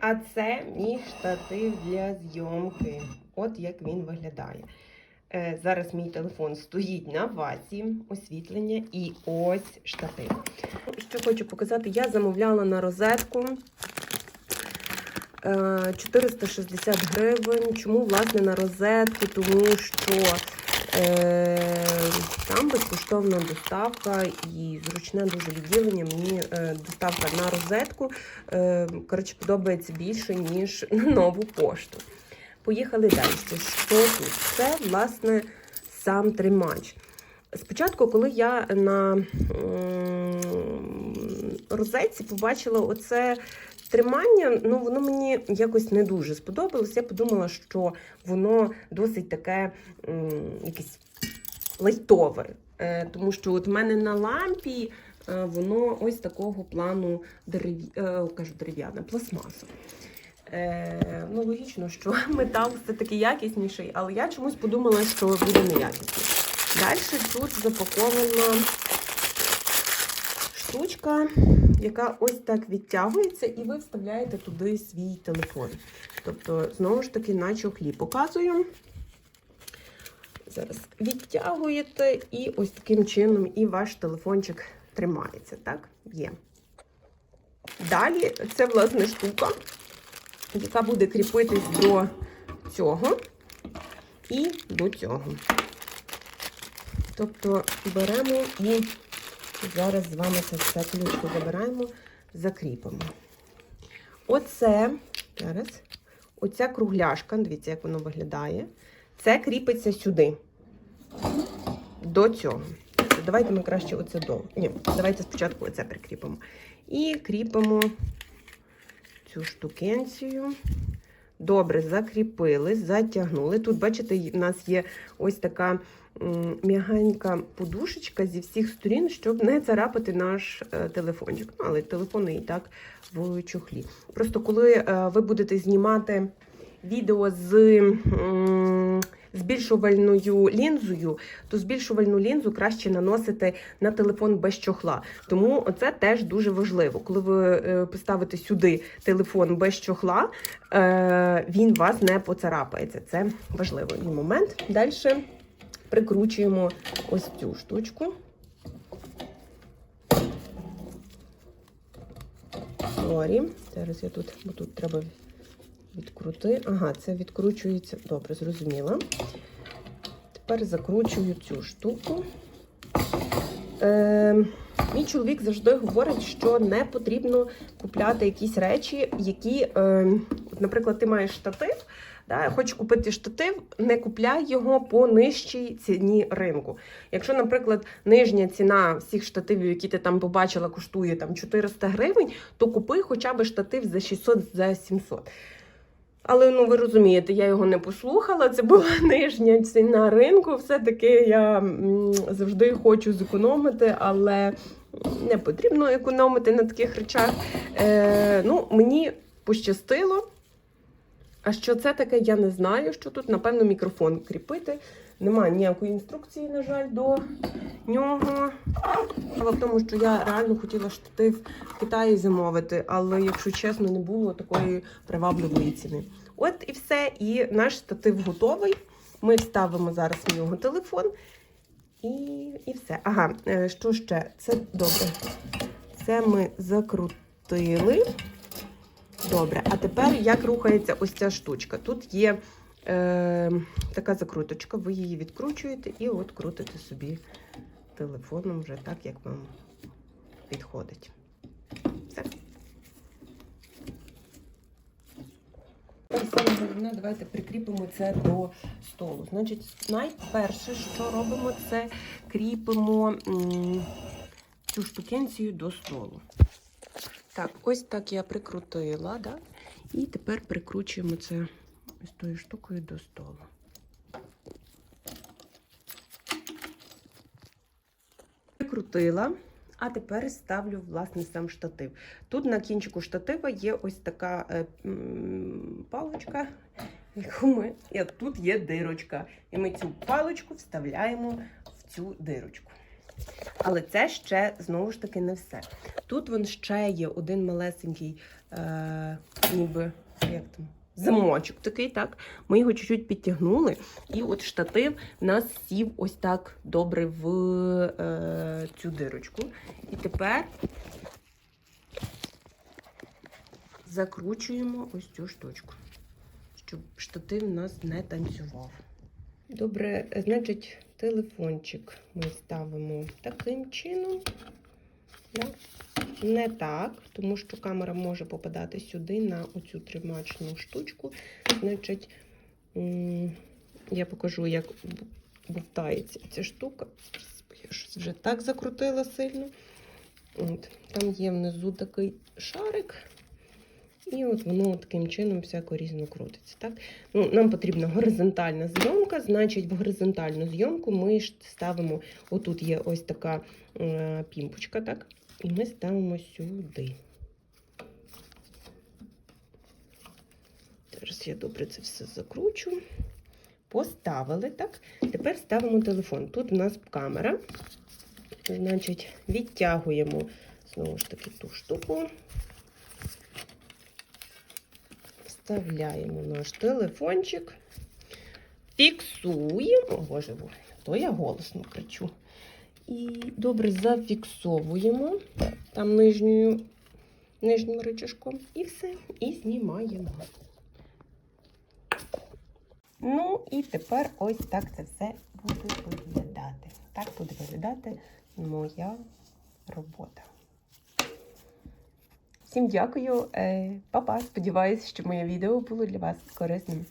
А це мій штатив для зйомки. От як він виглядає. Е, зараз мій телефон стоїть на вазі, освітлення і ось штатив. Що хочу показати, я замовляла на розетку. Е, 460 гривень. Чому, власне, на розетку? Тому що е, там безкоштовна доставка і зручне дуже відділення. Мені е, доставка на розетку е, коротше, подобається більше, ніж на нову пошту. Поїхали далі. Що тут? Це, власне, сам тримач. Спочатку, коли я на розетці побачила оце тримання, ну воно мені якось не дуже сподобалось. Я подумала, що воно досить таке м, якесь лайтове. Е, Тому що от в мене на лампі е, воно ось такого плану дерев'я, е, кажу, дерев'яне, пластмасове. Е, ну, логічно, що метал все-таки якісніший, але я чомусь подумала, що буде неякісний. Далі тут запакована штучка, яка ось так відтягується, і ви вставляєте туди свій телефон. Тобто, знову ж таки, на чохлі показую. Зараз відтягуєте, і ось таким чином і ваш телефончик тримається. Так, є. Далі це, власне, штука, яка буде кріпитись до цього і до цього. Тобто беремо і зараз з вами це все ключку забираємо, закріпимо. Оце, зараз, оця кругляшка, дивіться, як воно виглядає. Це кріпиться сюди. До цього. Давайте ми краще оце до. Ні, давайте спочатку оце прикріпимо. І кріпимо цю штукенцію. Добре, закріпили, затягнули. Тут, бачите, в нас є ось така м'ягенька подушечка зі всіх сторін, щоб не царапати наш е, телефончик. Ну, але телефони і так в чохлі. Просто коли е, ви будете знімати відео з збільшувальною лінзою, то збільшувальну лінзу краще наносити на телефон без чохла. Тому це теж дуже важливо. Коли ви е, поставите сюди телефон без чохла, він вас не поцарапається. Це важливий момент. Далі прикручуємо ось цю штучку. Сорі. Зараз я тут, бо тут треба відкрути. Ага, це відкручується. Добре, зрозуміла. Тепер закручую цю штуку. Е, мій чоловік завжди говорить, що не потрібно купляти якісь речі, які, е, наприклад, ти маєш штатив. Да, хочеш купити штатив, не купляй його по нижчій ціні ринку. Якщо, наприклад, нижня ціна всіх штативів, які ти там побачила, коштує там 400 гривень, то купи хоча б штатив за 600 за 700. Але ну ви розумієте, я його не послухала. Це була нижня ціна ринку. Все-таки я завжди хочу зекономити, але не потрібно економити на таких речах. Е, ну, мені пощастило. А що це таке, я не знаю. Що тут, напевно, мікрофон кріпити. Немає ніякої інструкції, на жаль, до нього. Справа в тому, що я реально хотіла штатив в Китаї замовити, але, якщо чесно, не було такої привабливої ціни. От і все. І наш штатив готовий. Ми вставимо зараз в нього телефон. І, і все. Ага, е, що ще? Це добре. Це ми закрутили. Добре, а тепер як рухається ось ця штучка? Тут є е, така закруточка, ви її відкручуєте і от крутите собі телефоном вже так, як вам підходить. Все. Головне, давайте прикріпимо це до столу. Значить, найперше, що робимо, це кріпимо м, цю штукенцію до столу. Так, ось так я прикрутила, да? і тепер прикручуємо це ось тою штукою до столу. Прикрутила, а тепер ставлю власне сам штатив. Тут на кінчику штатива є ось така е, паличка, яку ми. І тут є дирочка. І ми цю паличку вставляємо в цю дирочку. Але це ще знову ж таки не все. Тут вон ще є один малесенький е, ніби як там. Замочок такий, так. Ми його чуть-чуть підтягнули, і от штатив нас сів ось так добре в е, цю дирочку. І тепер закручуємо ось цю штучку, щоб штатив у нас не танцював. Добре, значить, телефончик ми ставимо таким чином. Да? Не так, тому що камера може попадати сюди на оцю тримачну штучку. Значить, я покажу, як бовтається ця штука. Я щось вже так закрутила сильно. От, там є внизу такий шарик. І от воно таким чином всяко різно крутиться. Так? Ну, нам потрібна горизонтальна зйомка, значить, в горизонтальну зйомку ми ставимо, отут є ось така е, пімпочка, так? І ми ставимо сюди. Зараз я добре це все закручу. Поставили, так? Тепер ставимо телефон. Тут у нас камера. Значить, відтягуємо знову ж таки ту штуку. Вставляємо наш телефончик. Фіксуємо. О, боже, то я голосно кричу. І добре зафіксовуємо там нижньою, нижнім рычажком. І все. І знімаємо. Ну, і тепер ось так це все буде виглядати. Так буде виглядати моя робота. Всім дякую, Е, па-па. Сподіваюсь, що моє відео було для вас корисним.